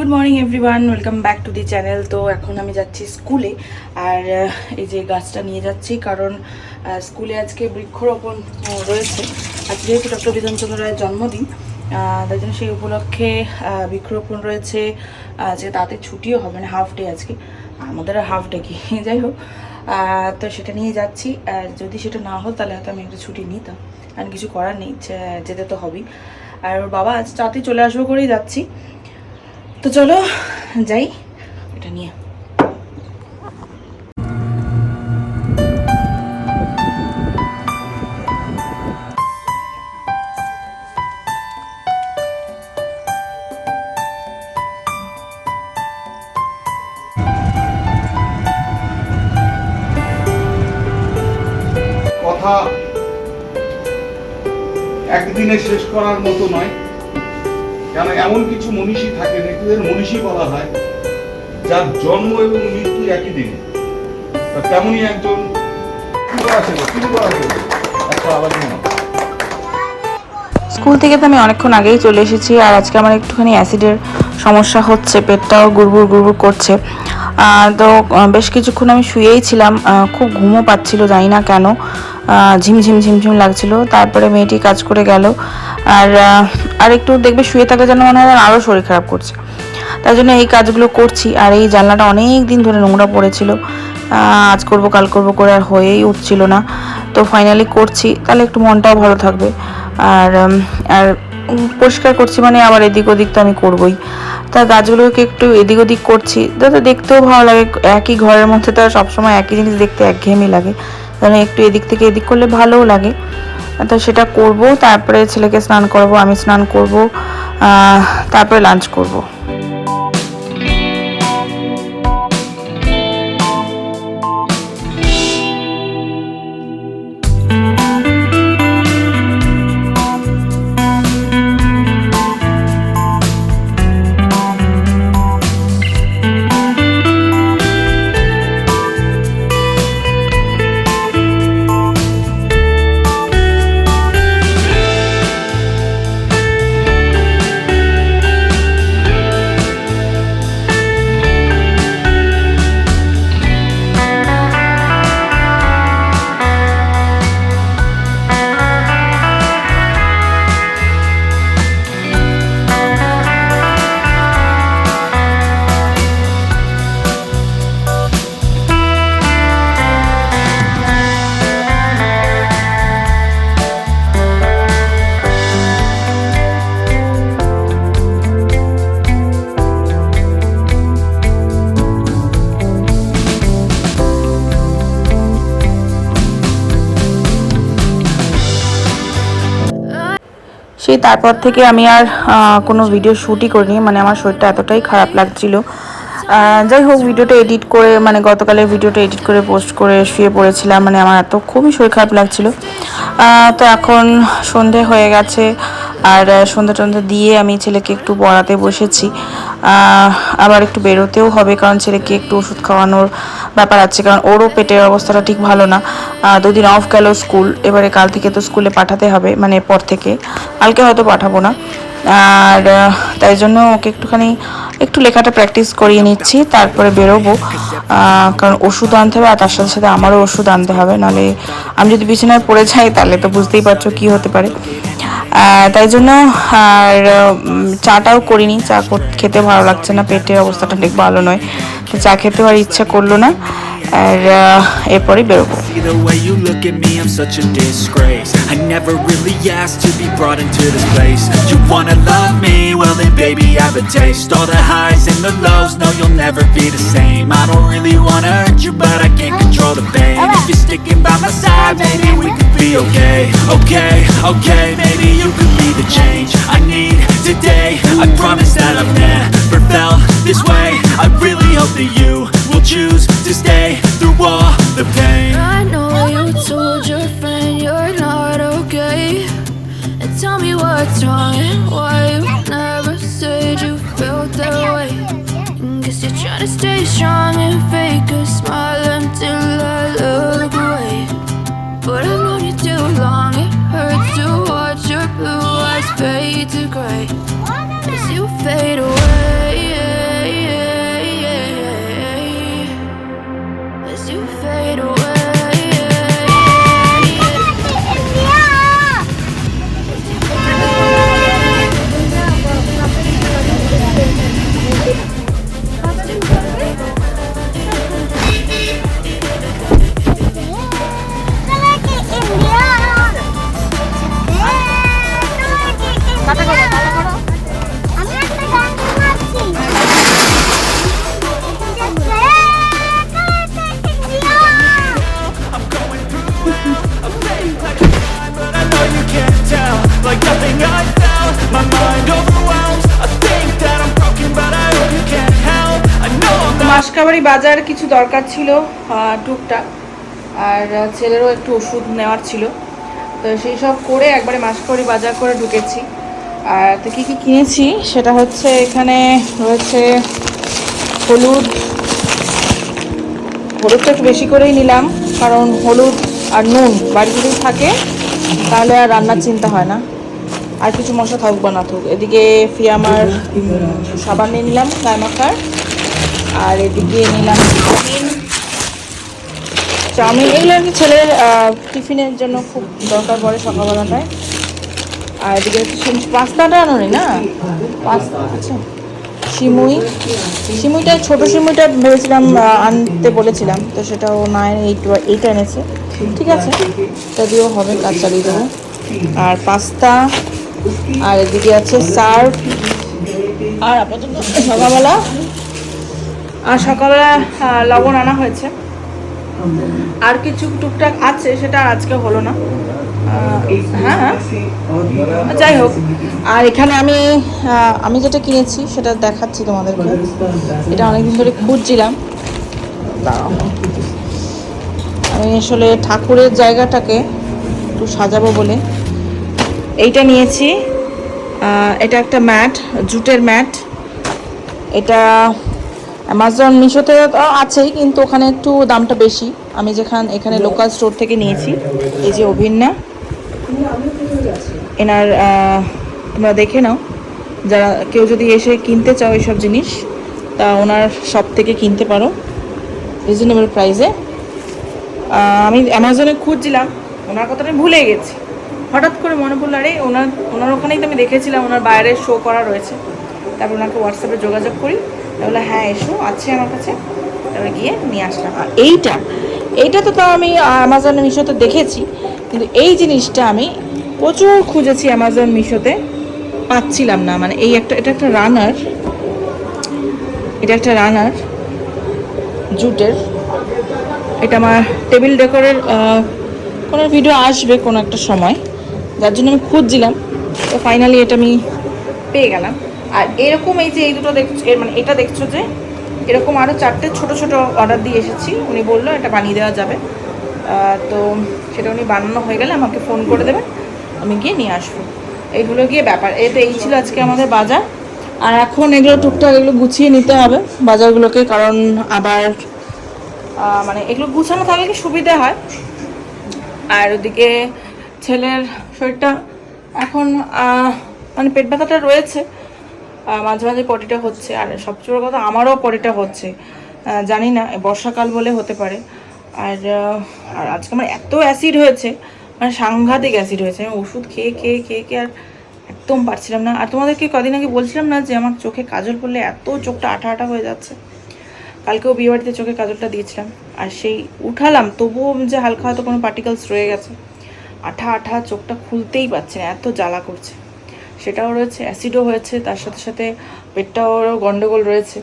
Good morning everyone welcome back to the channel তো এখন আমি যাচ্ছি স্কুলে। আর এই যে গাছটা নিয়ে যাচ্ছি, কারণ স্কুলে আজকে বৃক্ষরোপণ রয়েছে। আজকে যেহেতু ডক্টর বিধানচন্দ্র রায়ের জন্মদিন তাই জন্য সেই উপলক্ষে বৃক্ষরোপণ রয়েছে। আজকে তাতে ছুটিও হবে না হাফ ডে আজকে। আমাদের আর হাফ ডে কি? যাই হোক। তো সেটা নিয়ে যাচ্ছি। আর যদি সেটা না হতো, তাহলে হয়তো আমি একটা ছুটি নিতাম। আর কিছু করার নেই যেতে তো হবেই। আর ওর বাবা আজ রাতে চলে আসব করেই যাচ্ছি। তো চলো যাই এটা নিয়ে। কথা একদিনে শেষ করার মতো নয়। কেন এমন কিছু মনীষী থাকেন এদের মনীষী বলা হয়, যার জন্ম এবং মৃত্যু একই দিনে। তেমনই একজন। স্কুল থেকে তো আমি অনেকক্ষণ আগেই চলে এসেছি, আর আজকে আমার একটুখানি অ্যাসিডের সমস্যা হচ্ছে, পেটটাও গুড়গুড় গুড়গুড় করছে। তো বেশ কিছুক্ষণ আমি শুয়েই ছিলাম খুব ঘুমও পাচ্ছিল, জানি না কেন। ঝিমঝিম ঝিমঝিম লাগছিল। তারপরে মেয়েটি কাজ করে গেল। আর আর একটু দেখবে শুয়ে থাকলে যেন মনে হয় আরও শরীর খারাপ করছে। তাই জন্য এই কাজগুলো করছি। আর এই জানলাটা অনেক দিন ধরে নোংরা পড়েছিল। আজ করব, কাল করব করে আর হয়েই উঠছিল না। তো ফাইনালি করছি। তাহলে একটু মনটাও ভালো থাকবে। আর আর পরিষ্কার করছি মানে আবার এদিক ওদিক তো আমি করবই। তা গাছগুলোকে একটু এদিক ওদিক করছি। যাতে দেখতেও ভালো লাগে। একই ঘরের মধ্যে তো সবসময় একই জিনিস দেখতে একঘেয়েমি লাগে। তাহলে একটু এদিক থেকে এদিক করলে ভালোও লাগে। তো সেটা করব, তারপরে ছেলেকে স্নান করব, আমি স্নান করব তারপরে লাঞ্চ করব। সেই তারপর থেকে আমি আর কোনো ভিডিও শ্যুটই করিনি। মানে আমার শরীরটা এতটাই খারাপ লাগছিল। যাই হোক ভিডিওটা এডিট করে মানে গতকালের ভিডিওটা এডিট করে পোস্ট করে শুয়ে পড়েছিলাম। মানে আমার এত খুবই শরীর খারাপ লাগছিল। তো এখন সন্ধে হয়ে গেছে। আর সন্ধ্যা টন্ধে দিয়ে আমি ছেলেকে একটু পড়াতে বসেছি। আবার একটু বেরোতেও হবে কারণ ছেলেকে একটু ওষুধ খাওয়ানোর ব্যাপার আছে, কারণ ওরও পেটের অবস্থাটা ঠিক ভালো না। দুদিন অফ গেল স্কুল এবারে কাল থেকে তো স্কুলে পাঠাতে হবে মানে পর থেকে। কালকে হয়তো পাঠাবো না। আর তাই জন্য ওকে একটুখানি একটু লেখাটা প্র্যাকটিস করিয়ে নিচ্ছি, তারপরে বেরোবো। কারণ ওষুধ আনতে হবে, আর তার সাথে সাথে আমারও ওষুধ আনতে হবে। নাহলে আমি যদি বিছানায় পড়ে যাই, তাহলে তো বুঝতেই পারছ কি হতে পারে। তাই জন্য আর চাটাও করিনি। চা খেতে ভালো লাগছে না পেটের অবস্থাটা অনেক ভালো নয়। তো চা খেতে আর ইচ্ছা করল না। আর এরপরে বেরোবো। Okay, okay, maybe maybe you could be the change I need today I promise that I've never felt this way I really hope that you will choose to stay through all the pain I know you told your friend you're not okay. And tell me what's wrong and why you never said you felt that way. Guess you're trying to stay strong and fake a smile until I look away. But I've known you too long, it hurts to the eyes fade to grey as you fade away. মাসকাবারি মাসকাবাড়ি বাজার কিছু দরকার ছিল টুকটাক। আর ছেলেরও একটু ওষুধ নেওয়ার ছিল। তো সেই সব করে একবারে মাসকাবাড়ি বাজার করে ঢুকেছি। আর, তো কী কী কিনেছি? সেটা হচ্ছে এখানে রয়েছে হলুদ। হলুদটা একটু বেশি করেই নিলাম, কারণ হলুদ আর নুন বাড়ি যদি থাকে, তাহলে আর রান্নার চিন্তা হয় না। আর কিছু মশলা থাকুক বা না থাকুক। এদিকে ফিয়ামার সাবান নিয়ে নিলাম, গায়ে মাখার। আর এদিকে নিলাম চাউমিন। চাউমিন এগুলো আর কি ছেলের টিফিনের জন্য খুব দরকার পড়ে সকালবেলাটায়। আর এদিকে পাস্তাটা আনোনি না? পাস্তা আচ্ছা। শিমুই শিমুইটা ছোট শিমুইটা ভেবেছিলাম আনতে বলেছিলাম। তো সেটাও না এইটা এইটা এনেছে। ঠিক আছে। দিয়েও হবে, কাজ চালিয়ে দেবো। আর পাস্তা আর এদিকে আছে সার্ফ। আর আপাতত সকালবেলা আর সকালবেলা লবণ আনা হয়েছে। আর কিছু টুকটাক আছে সেটা আজকে হলো না। আহ, হ্যাঁ যাই হোক আর এখানে আমি আমি যেটা কিনেছি সেটা দেখাচ্ছি তোমাদেরকে। এটা অনেকদিন ধরে খুঁজছিলাম। আমি আসলে ঠাকুরের জায়গাটাকে একটু সাজাবো বলে। এইটা নিয়েছি। এটা একটা ম্যাট, জুটের ম্যাট। এটা অ্যামাজন মিশোতে আছেই, কিন্তু ওখানে একটু দামটা বেশি। আমি যেখান, এখানে লোকাল স্টোর থেকে নিয়েছি। এই যে অভিন্না। এনার তোমরা দেখে নাও। যারা কেউ যদি এসে কিনতে চাও এইসব জিনিস, তা ওনার শপ থেকে কিনতে পারো। রিজনেবল প্রাইসে আমি অ্যামাজনে খুঁজছিলাম। ওনার কথাটা ভুলে গেছি। হঠাৎ করে মনে পড়ল, আরে, ওনার ওনার ওখানেই তো আমি দেখেছিলাম, ওনার বাইরে শো করা রয়েছে। তারপর ওনাকে হোয়াটসঅ্যাপে যোগাযোগ করি। তাহলে হ্যাঁ এসো, আছে আমার কাছে। তারপরে গিয়ে নিয়ে আসলাম। আর এইটা এইটা তো তাও আমি অ্যামাজনে মিশোতে দেখেছি, কিন্তু এই জিনিসটা আমি প্রচুর খুঁজেছি অ্যামাজন মিশোতে পাচ্ছিলাম না। মানে এই একটা, এটা একটা রানার এটা একটা রানার জুটের। এটা আমার টেবিল ডেকোরের কোনো ভিডিও আসবে কোনো একটা সময়। যার জন্য আমি খুঁজছিলাম। তো ফাইনালি এটা আমি পেয়ে গেলাম। আর এরকম এই যে এই দুটো দেখছ মানে এটা দেখছ যে, এরকম আরও চারটে ছোট ছোট অর্ডার দিয়ে এসেছি। উনি বলল এটা বানিয়ে দেওয়া যাবে। তো সেটা উনি বানানো হয়ে গেলে আমাকে ফোন করে দেবেন। আমি গিয়ে নিয়ে আসব। এইগুলো গিয়ে ব্যাপার। এই তো এই ছিল আজকে আমাদের বাজার। আর এখন এগুলো টুকটাক এগুলো গুছিয়ে নিতে হবে বাজারগুলোকে, কারণ আবার মানে এগুলো গুছানো থাকলে কি সুবিধা হয়? আর ওদিকে ছেলের শরীরটা এখন মানে পেট ব্যথাটা রয়েছে। মাঝে মাঝে পটিটা হচ্ছে। আর সবচেয়ে বড় কথা, আমারও পটিটা হচ্ছে। জানি না, বর্ষাকাল বলে হতে পারে। আর আর আজকে আমার এত অ্যাসিড হয়েছে মানে সাংঘাতিক অ্যাসিড হয়েছে। আমি ওষুধ খেয়ে খেয়ে খেয়ে খেয়ে আর একদম পারছিলাম না। আর তোমাদেরকে কদিন আগে বলছিলাম না যে আমার চোখে কাজল পড়লে এত চোখটা আঠা আঠা হয়ে যাচ্ছে? কালকেও বিয়ে বাড়িতে চোখে কাজলটা দিয়েছিলাম। আর সেই উঠালাম, তবুও যে হালকা হয়তো কোনো পার্টিকেলস রয়ে গেছে। আঠা আঠা চোখটা খুলতেই পারছে না, এত জ্বালা করছে। সেটাও রয়েছে, অ্যাসিডও হয়েছে, তার সাথে সাথে পেটটাও গন্ডগোল রয়েছে।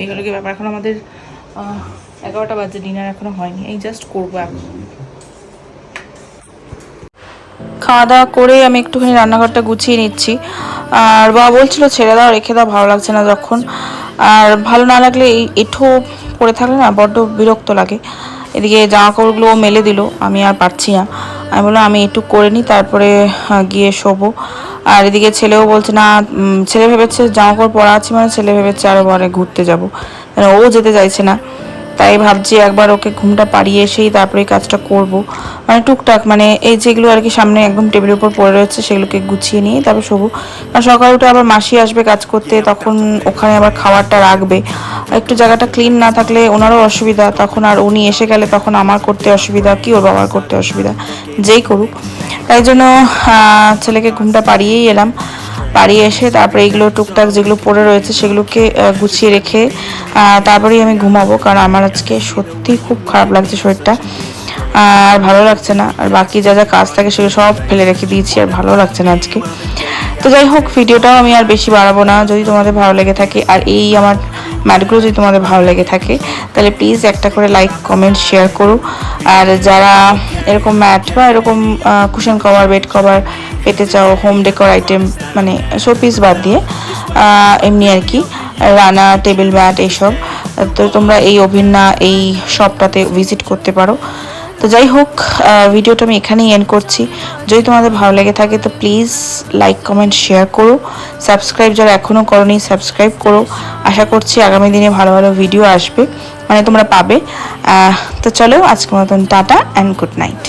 এইগুলো কি ব্যাপার? এখন আমাদের এগারোটা বাজে, ডিনার এখনও হয়নি। এই জাস্ট করব এখন। খাওয়া দাওয়া করে আমি একটুখানি রান্নাঘরটা গুছিয়ে নিচ্ছি। আর বাবা বলছিল ছেড়ে দাও, রেখে দাও, ভালো লাগছে না যখন। আর ভালো না লাগলে এই এঠো পড়ে থাকলে না বড্ড বিরক্ত লাগে। এদিকে জামা কাপড়গুলো মেলে দিল, আমি আর পারছি না। আমি বললাম, আমি একটু করে নিই, তারপরে গিয়ে শোবো। আর এদিকে ছেলেও বলছে, না ছেলে ভেবেছে জামা কাপড় পরা আছে মানে ছেলে ভেবেছে আরও পরে ঘুরতে যাব। মানে ও যেতে চাইছে না। তাই ভাবছি একবার ওকে ঘুমটা পাড়িয়ে এসেই তারপরে কাজটা করব। মানে টুকটাক মানে এই যেগুলো আর কি সামনে একদম টেবিলের উপর পড়ে রয়েছে সেগুলোকে গুছিয়ে নিয়ে তারপর শোবো। আর সকালে উঠে আবার মাসি আসবে কাজ করতে, তখন ওখানে আবার খাবারটা রাখবে। একটু জায়গাটা ক্লিন না থাকলে ওনারও অসুবিধা, তখন আর উনি এসে গেলে তখন আমার করতে অসুবিধা, কি ওর বাবার করতে অসুবিধা, যেই করুক। তাই জন্য ছেলেকে ঘুমটা পাড়িয়েই এলাম। বাড়ি এসে তারপরে এইগুলো টুকটাক যেগুলো পড়ে রয়েছে সেগুলোকে গুছিয়ে রেখে তারপরেই আমি ঘুমাবো। কারণ আমার আজকে সত্যি খুব খারাপ লাগছে শরীরটা। আর ভালো লাগছে না। আর বাকি যা যা কাজ থাকে সেগুলো সব ফেলে রেখে দিয়েছি, আর ভালো লাগছে না আজকে। তো যাই হোক, ভিডিওটাও আমি আর বেশি বাড়াবো না। যদি তোমাদের ভালো লেগে থাকে, আর এই আমার ম্যাটগুলো যদি তোমাদের ভালো লেগে থাকে, তাহলে প্লিজ একটা করে লাইক কমেন্ট শেয়ার করো। আর যারা এরকম ম্যাট বা এরকম কুশন কভার বেড কভার পেতে চাও হোম ডেকোর আইটেম মানে শো পিস বাদ দিয়ে এমনি আর কি, রানা টেবিল ম্যাট এইসব, তো তোমরা এই অভিন্না, এই শপটাতে ভিজিট করতে পারো। তো যাই হোক ভিডিওটা আমি এখানেই এন্ড করছি। যদি তোমাদের ভালো লেগে থাকে, তো প্লিজ লাইক কমেন্ট শেয়ার করো। সাবস্ক্রাইব যারা এখনও করনি সাবস্ক্রাইব করো। আশা করছি আগামী দিনে ভালো ভালো ভিডিও আসবে মানে তোমরা পাবে। তো চলো, আজকের মতন টাটা অ্যান্ড গুড নাইট